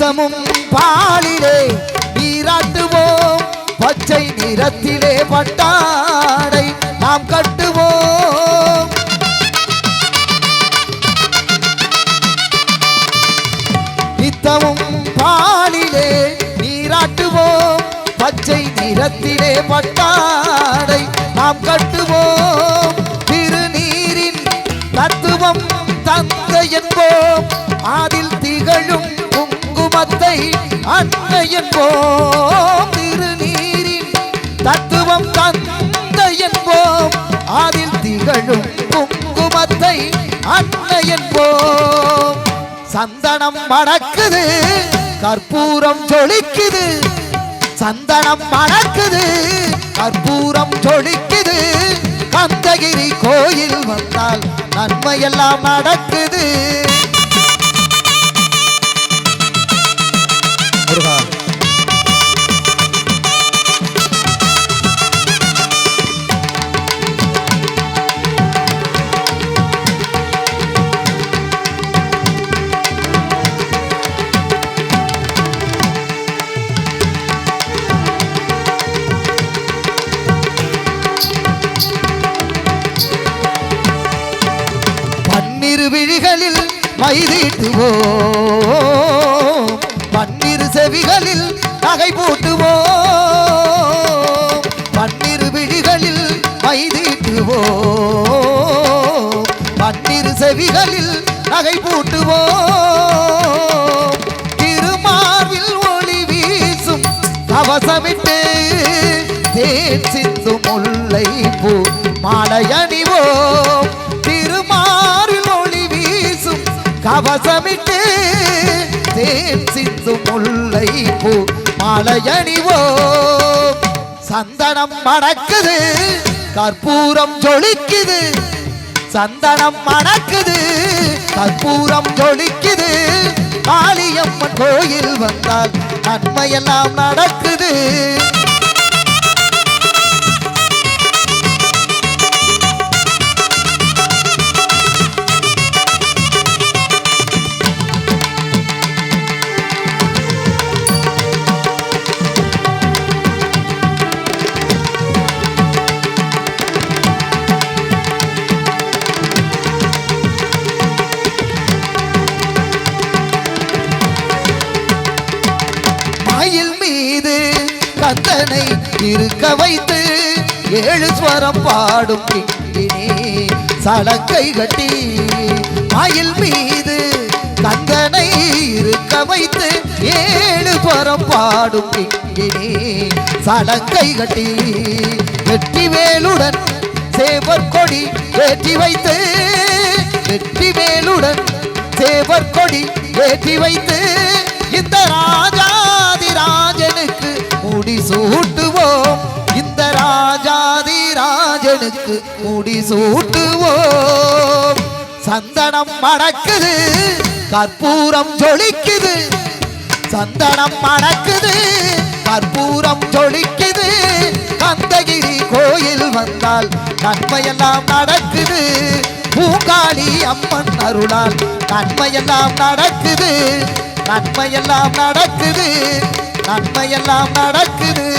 நித்தமும் பாலிலே நீராட்டுவோம். பச்சை நிறத்திலே பட்டாடை நாம் கட்டுவோம். நித்தமும் பாலிலே நீராட்டுவோம். பச்சை நிறத்திலே பட்டாடை நாம் கட்டுவோம். திருநீரின் தத்துவம் தந்தை என்போம் அன்னை என்போம் திருநீரின் தத்துவம் தந்தை என்போம் அதில் திகழும் குங்குமத்தை அன்னை என்போம் சந்தனம் மணக்குது கற்பூரம் ஜொலிக்குது. சந்தனம் மணக்குது கற்பூரம் ஜொலிக்குது. கந்தகிரி கோயில் வந்தால் நன்மையெல்லாம் நடக்குது. திருவிழிகளில் விழிகளில் மைதீட்டுவோம் பன்னிரு செவிகளில் நகை போட்டுவோம். பன்னிரு விழிகளில் மைதீட்டுவோம் பன்னிரு செவிகளில் நகை பூட்டுவோம். திருமார்பில் ஒளி வீசும் கவசமிட்டு தேசித்து முல்லை பூ மாலை அணிவோம். கவசமிட்டு தேன் சிந்து முல்லை பூ மாலை சந்தனம் மணக்குது கற்பூரம் ஜொலிக்குது. சந்தனம் மணக்குது கற்பூரம் ஜொலிக்குது. காளியம்மன் கோயில் வந்தால் நன்மையெல்லாம் நடக்குது. கந்தனை இருக்க வைத்து ஏழு ஸ்வரம் பாடும் கிங்கினி சலங்கை கட்டி மயில் மீது கந்தனை இருக்க வைத்து ஏழு ஸ்வரம் பாடும் கிங்கினி சலங்கை கட்டி வெற்றி வேலுடன் சேவர் கொடி ஏற்றி வைத்து வெற்றி வேலுடன் சேவர் கொடி ஏற்றி வைத்து ராஜனுக்கு முடி சூட்டுவோம். சந்தனம் மணக்குது கற்பூரம் ஜொலிக்குது. சந்தனம் மணக்குது கற்பூரம் ஜொலிக்குது. கந்தகிரி கோயில் வந்தால் நன்மையெல்லாம் நடக்குது. பூங்காளி அம்மன் அருளால் நன்மையெல்லாம் நடக்குது. நன்மையெல்லாம் நடக்குது. நன்மையெல்லாம் நடக்குது.